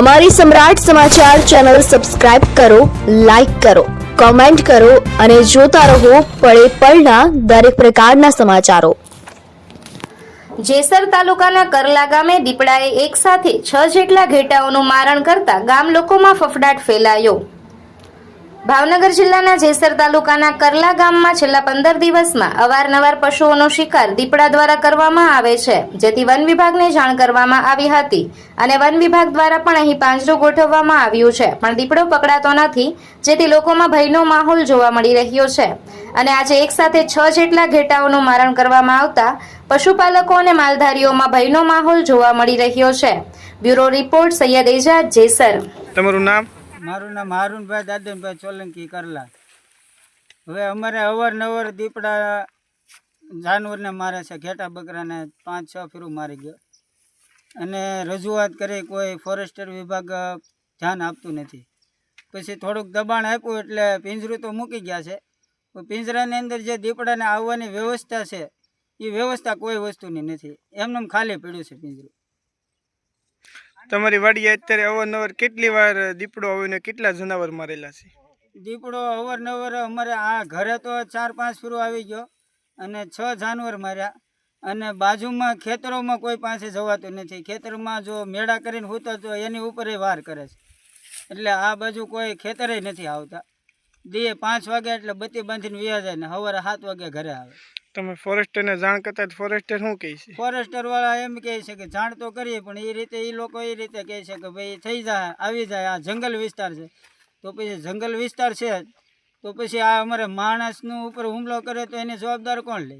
અમારી સમ્રાટ સમાચાર channel subscribe કરો, લાઇક કરો, કોમેન્ટ કરો અને જોતા રહો પળે પળના દરેક પ્રકારના સમાચારો. જેસર તાલુકાના કરલા ગામે દીપડાએ એક સાથે છ જેટલા ઘેટાઓનું મારણ કરતા ગામ લોકોમાં ફફડાટ ફેલાયો. ભાવનગર જિલ્લાના જેસર તાલુકાના કરલા ગામમાં છેલ્લા પંદર દિવસમાં અવારનવાર પશુઓનો શિકાર દીપડા દ્વારા કરવામાં આવે છે, જેથી વન વિભાગને જાણ કરવામાં આવી હતી અને વન વિભાગ દ્વારા પણ અહીં પાંજરું ગોઠવવામાં આવ્યું છે. પણ દીપડો પકડાતો નથી, જેથી લોકોમાં ભયનો માહોલ જોવા મળી રહ્યો છે. અને આજે એક સાથે છ જેટલા ઘેટાઓનું મારણ કરવામાં આવતા પશુપાલકો અને માલધારીઓમાં ભયનો માહોલ જોવા મળી રહ્યો છે. Bureau report Syed Ejaz Jesar. તમારું નામ? મારું નામ હારુનભાઈ દાદનભાઈ સોલંકી કરલા. હવે અમારે અવારનવાર દીપડા જાનવરને મારે છે, ઘેટા બકરાને પાંચ, છ ફેરું મારી ગયો. અને રજૂઆત કરી, કોઈ ફોરેસ્ટર વિભાગ ધ્યાન આપતું નથી. પછી થોડુંક દબાણ આપ્યું એટલે પિંજરું તો મૂકી ગયા છે. પિંજરાની અંદર જે દીપડાને આવવાની વ્યવસ્થા છે, એ વ્યવસ્થા કોઈ વસ્તુની નથી. એમને ખાલી પડ્યું છે પિંજરું. તમારી વાડીએ અત્યારે અવારનવાર કેટલી વાર દીપડો આવીને કેટલા જનાવર મારેલા છે? દીપડો અવારનવાર અમારે આ ઘરે તો ચાર પાંચ ફેરો આવી ગયો અને છ જાનવર માર્યા. અને બાજુમાં ખેતરોમાં કોઈ પાસે જવાતું નથી. ખેતરમાં જો મેળા કરીને હોતો તો એની ઉપર વાર કરે છે. એટલે આ બાજુ કોઈ ખેતરે નથી આવતા. દીએ પાંચ વાગે એટલે બત્તી બાંધીને વ્યા જાય ને સવારે સાત વાગે ઘરે આવે. તમે ફોરેસ્ટરને જાણ કરતા ફોરેસ્ટર શું કહે છે? ફોરેસ્ટર વાળા એમ કહે છે કે જાણ તો કરીએ, પણ એ રીતે એ લોકો એ રીતે કહે છે કે ભાઈ થઈ જાય, આવી જાય, આ જંગલ વિસ્તાર છે. તો પછી જંગલ વિસ્તાર છે, તો પછી આ અમારે માણસનું ઉપર હુમલો કરે તો એની જવાબદાર કોણ લે?